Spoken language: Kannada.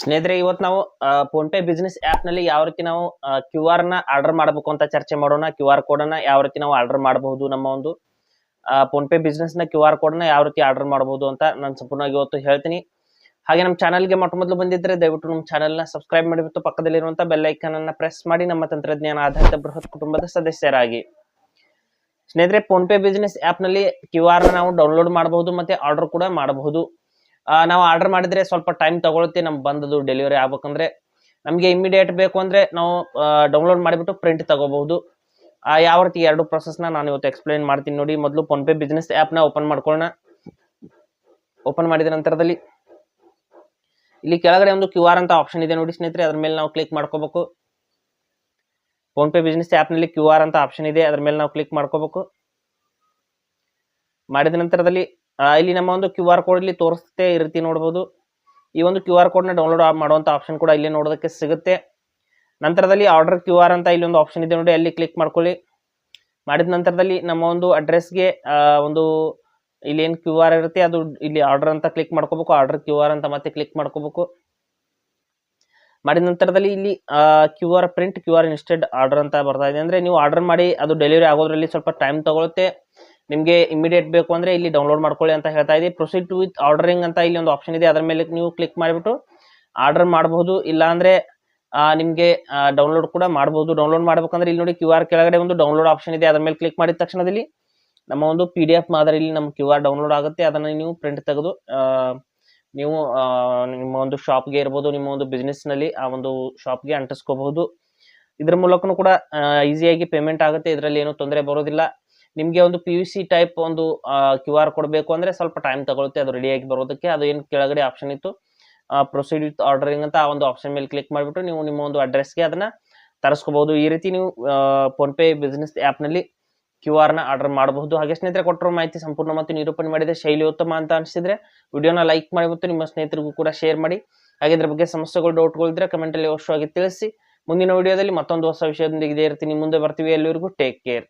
ಸ್ನೇಹಿತರೆ ಇವತ್ತು ನಾವು ಫೋನ್ ಪೇ ಬಿಸ್ನೆಸ್ ಆಪ್ನಲ್ಲಿ ಯಾವ ರೀತಿ ನಾವು ಕ್ಯೂ ಆರ್ನ ಆರ್ಡರ್ ಮಾಡಬೇಕು ಅಂತ ಚರ್ಚೆ ಮಾಡೋಣ ಕ್ಯೂ ಆರ್ ಕೋಡ್ ಅನ್ನ ಯಾವ ರೀತಿ ನಾವು ಆರ್ಡರ್ ಮಾಡಬಹುದು ನಮ್ಮ ಒಂದು ಫೋನ್ ಪೇ ಬಿಸ್ನೆಸ್ನ ಕ್ಯೂ ಆರ್ ಕೋಡ್ನ ಯಾವ ರೀತಿ ಆರ್ಡರ್ ಮಾಡಬಹುದು ಅಂತ ನಾನು ಸಂಪೂರ್ಣವಾಗಿ ಇವತ್ತು ಹೇಳ್ತೀನಿ. ಹಾಗೆ ನಮ್ಮ ಚಾನಲ್ಗೆ ಮೊಟ್ಟ ಮೊದಲು ಬಂದಿದ್ರೆ ದಯವಿಟ್ಟು ನಮ್ಮ ಚಾನೆಲ್ನ ಸಬ್ಸ್ಕ್ರೈಬ್ ಮಾಡಿಬಿಟ್ಟು ಪಕ್ಕದಲ್ಲಿರುವಂತಹ ಬೆಲ್ ಐಕನ್ ಅನ್ನ ಪ್ರೆಸ್ ಮಾಡಿ ನಮ್ಮ ತಂತ್ರಜ್ಞಾನ ಆಧಾರಿತ ಬೃಹತ್ ಕುಟುಂಬದ ಸದಸ್ಯರಾಗಿ. ಸ್ನೇಹಿತರೆ ಫೋನ್ ಪೇ ಬಿಸ್ನೆಸ್ನಲ್ಲಿ ಕ್ಯೂ ಆರ್ ನಾವು ಡೌನ್ಲೋಡ್ ಮಾಡಬಹುದು ಮತ್ತೆ ಆರ್ಡರ್ ಕೂಡ ಮಾಡಬಹುದು. ನಾವು ಆರ್ಡರ್ ಮಾಡಿದ್ರೆ ಸ್ವಲ್ಪ ಟೈಮ್ ತಗೊಳುತ್ತೆ ನಮ್ಗೆ ಬಂದದು ಡೆಲಿವರಿ ಆಗ್ಬೇಕಂದ್ರೆ. ನಮಗೆ ಇಮಿಡಿಯೇಟ್ ಬೇಕು ಅಂದರೆ ನಾವು ಡೌನ್ಲೋಡ್ ಮಾಡಿಬಿಟ್ಟು ಪ್ರಿಂಟ್ ತಗೋಬಹುದು. ಯಾವ ರೀತಿ ಎರಡು ಪ್ರೊಸೆಸ್ನ ನಾನು ಇವತ್ತು ಎಕ್ಸ್ಪ್ಲೈನ್ ಮಾಡ್ತೀನಿ ನೋಡಿ. ಮೊದಲು ಫೋನ್ಪೇ ಬಿಸ್ನೆಸ್ ಆ್ಯಪ್ನ ಓಪನ್ ಮಾಡ್ಕೊಳ್ಳೋಣ. ಓಪನ್ ಮಾಡಿದ ನಂತರದಲ್ಲಿ ಇಲ್ಲಿ ಕೆಳಗಡೆ ಒಂದು ಕ್ಯೂ ಅಂತ ಆಪ್ಷನ್ ಇದೆ ನೋಡಿ ಸ್ನೇಹಿತರೆ. ಅದ್ರ ಮೇಲೆ ನಾವು ಕ್ಲಿಕ್ ಮಾಡ್ಕೋಬೇಕು. ಫೋನ್ಪೇ ಬಿಸ್ನೆಸ್ ಆ್ಯಪ್ನಲ್ಲಿ ಕ್ಯೂ ಆರ್ ಅಂತ ಆಪ್ಷನ್ ಇದೆ. ಅದ್ರ ಮೇಲೆ ನಾವು ಕ್ಲಿಕ್ ಮಾಡ್ಕೋಬೇಕು. ಮಾಡಿದ ನಂತರದಲ್ಲಿ ಇಲ್ಲಿ ನಮ್ಮ ಒಂದು ಕ್ಯೂ ಆರ್ ಕೋಡ್ ಇಲ್ಲಿ ತೋರಿಸುತ್ತೆ ಈ ರೀತಿ ನೋಡಬಹುದು ಈ ಒಂದು ಕ್ಯೂ ಆರ್ ಕೋಡ್ನ ಡೌನ್ಲೋಡ್ ಮಾಡುವಂಥ ಆಪ್ಷನ್ ಕೂಡ ಇಲ್ಲಿ ನೋಡೋದಕ್ಕೆ ಸಿಗುತ್ತೆ. ನಂತರದಲ್ಲಿ ಆರ್ಡರ್ ಕ್ಯೂ ಆರ್ ಅಂತ ಇಲ್ಲಿ ಒಂದು ಆಪ್ಷನ್ ಇದೆ ನೋಡಿ, ಅಲ್ಲಿ ಕ್ಲಿಕ್ ಮಾಡ್ಕೊಳ್ಳಿ. ಮಾಡಿದ ನಂತರದಲ್ಲಿ ನಮ್ಮ ಒಂದು ಅಡ್ರೆಸ್ಗೆ ಒಂದು ಇಲ್ಲಿ ಏನು ಕ್ಯೂ ಆರ್ ಇರುತ್ತೆ, ಅದು ಇಲ್ಲಿ ಆರ್ಡರ್ ಅಂತ ಕ್ಲಿಕ್ ಮಾಡ್ಕೋಬೇಕು. ಆರ್ಡರ್ ಕ್ಯೂ ಆರ್ ಅಂತ ಮತ್ತೆ ಕ್ಲಿಕ್ ಮಾಡ್ಕೋಬೇಕು. ಮಾಡಿದ ನಂತರದಲ್ಲಿ ಇಲ್ಲಿ Q R print Q R instead order ಅಂತ ಬರ್ತಾ ಇದೆ. ಅಂದರೆ ನೀವು ಆರ್ಡರ್ ಮಾಡಿ, ಅದು ಡೆಲಿವರಿ ಆಗೋದ್ರಲ್ಲಿ ಸ್ವಲ್ಪ ಟೈಮ್ ತಗೊಳುತ್ತೆ. ನಿಮಗೆ ಇಮಿಡಿಯೇಟ್ ಬೇಕು ಅಂದ್ರೆ ಇಲ್ಲಿ ಡೌನ್ಲೋಡ್ ಮಾಡ್ಕೊಳ್ಳಿ ಅಂತ ಹೇಳ್ತಾ ಇದೆ ಪ್ರೊಸೀಡ್ ವಿತ್ ಆರ್ಡರಿಂಗ್ ಅಂತ ಇಲ್ಲಿ ಒಂದು ಆಪ್ಷನ್ ಇದೆ. ಅದರ ಮೇಲೆ ನೀವು ಕ್ಲಿಕ್ ಮಾಡಿಬಿಟ್ಟು ಆರ್ಡರ್ ಮಾಡಬಹುದು ಇಲ್ಲಾಂದರೆ ನಿಮಗೆ ಡೌನ್ಲೋಡ್ ಕೂಡ ಮಾಡಬಹುದು ಡೌನ್ಲೋಡ್ ಮಾಡಬೇಕಂದ್ರೆ ಇಲ್ಲಿ ನೋಡಿ ಕ್ಯೂ ಆರ್ ಕೆಳಗಡೆ ಒಂದು ಡೌನ್ಲೋಡ್ ಆಪ್ಷನ್ ಇದೆ. ಅದರ ಮೇಲೆ ಕ್ಲಿಕ್ ಮಾಡಿದ ತಕ್ಷಣದಲ್ಲಿ ನಮ್ಮ ಒಂದು ಪಿ ಡಿ ಎಫ್ ಮಾದರಿಯಲ್ಲಿ ನಮ್ಮ ಕ್ಯೂ ಆರ್ ಡೌನ್ಲೋಡ್ ಆಗುತ್ತೆ. ಅದನ್ನ ನೀವು ಪ್ರಿಂಟ್ ತೆಗೆದು ನೀವು ನಿಮ್ಮ ಒಂದು ಶಾಪ್ಗೆ ಇರ್ಬೋದು, ನಿಮ್ಮ ಒಂದು ಬಿಸ್ನೆಸ್ನಲ್ಲಿ ನಲ್ಲಿ ಆ ಒಂದು ಶಾಪ್ಗೆ ಅಂಟಿಸ್ಕೋಬಹುದು. ಇದ್ರ ಮೂಲಕನೂ ಕೂಡ ಈಸಿಯಾಗಿ ಪೇಮೆಂಟ್ ಆಗುತ್ತೆ. ಇದರಲ್ಲಿ ಏನು ತೊಂದರೆ ಬರೋದಿಲ್ಲ. ನಿಮಗೆ ಒಂದು ಪಿ ಯು ಸಿ ಟೈಪ್ ಒಂದು ಕ್ಯೂ ಆರ್ ಕೊಡಬೇಕು ಅಂದ್ರೆ ಸ್ವಲ್ಪ ಟೈಮ್ ತಗೊಳುತ್ತೆ, ಅದು ರೆಡಿಯಾಗಿ ಬರೋದಕ್ಕೆ. ಅದು ಏನು ಕೆಳಗಡೆ ಆಪ್ಷನ್ ಇತ್ತು ಪ್ರೊಸೀಡ್ ವಿತ್ ಆರ್ಡರಿಂಗ್ ಅಂತ ಆ ಒಂದು ಆಪ್ಷನ್ ಮೇಲೆ ಕ್ಲಿಕ್ ಮಾಡಿಬಿಟ್ಟು ನೀವು ನಿಮ್ಮ ಒಂದು ಅಡ್ರೆಸ್ಗೆ ಅದನ್ನ ತರಿಸ್ಕೋಬಹುದು ಈ ರೀತಿ ನೀವು ಫೋನ್ಪೇ ಬಿಸ್ನೆಸ್ನಲ್ಲಿ ಕ್ಯೂ ಆರ್ನ ಆರ್ಡರ್ ಮಾಡಬಹುದು. ಹಾಗೆ ಸ್ನೇಹಿತರೆ, ಕೊಟ್ಟರು ಮಾಹಿತಿ ಸಂಪೂರ್ಣ ಮತ್ತು ನಿರೂಪಣೆ ಮಾಡಿದೆ ಶೈಲಿ ಉತ್ತಮ ಅಂತ ಅನಿಸಿದ್ರೆ ವಿಡಿಯೋನ ಲೈಕ್ ಮಾಡಿ ಮತ್ತು ನಿಮ್ಮ ಸ್ನೇಹಿತರಿಗೂ ಕೂಡ ಶೇರ್ ಮಾಡಿ. ಹಾಗೆ ಇದ್ರ ಬಗ್ಗೆ ಸಮಸ್ಯೆಗಳು ಡೌಟ್ಗಳು ಕಮೆಂಟಲ್ಲಿ ಅವಶ್ಯವಾಗಿ ತಿಳಿಸಿ. ಮುಂದಿನ ವಿಡಿಯೋದಲ್ಲಿ ಮತ್ತೊಂದು ಹೊಸ ವಿಷಯದೊಂದಿಗೆ ಇದೇ ಇರ್ತೀನಿ ಮುಂದೆ ಬರ್ತೀವಿ. ಎಲ್ಲರಿಗೂ ಟೇಕ್ ಕೇರ್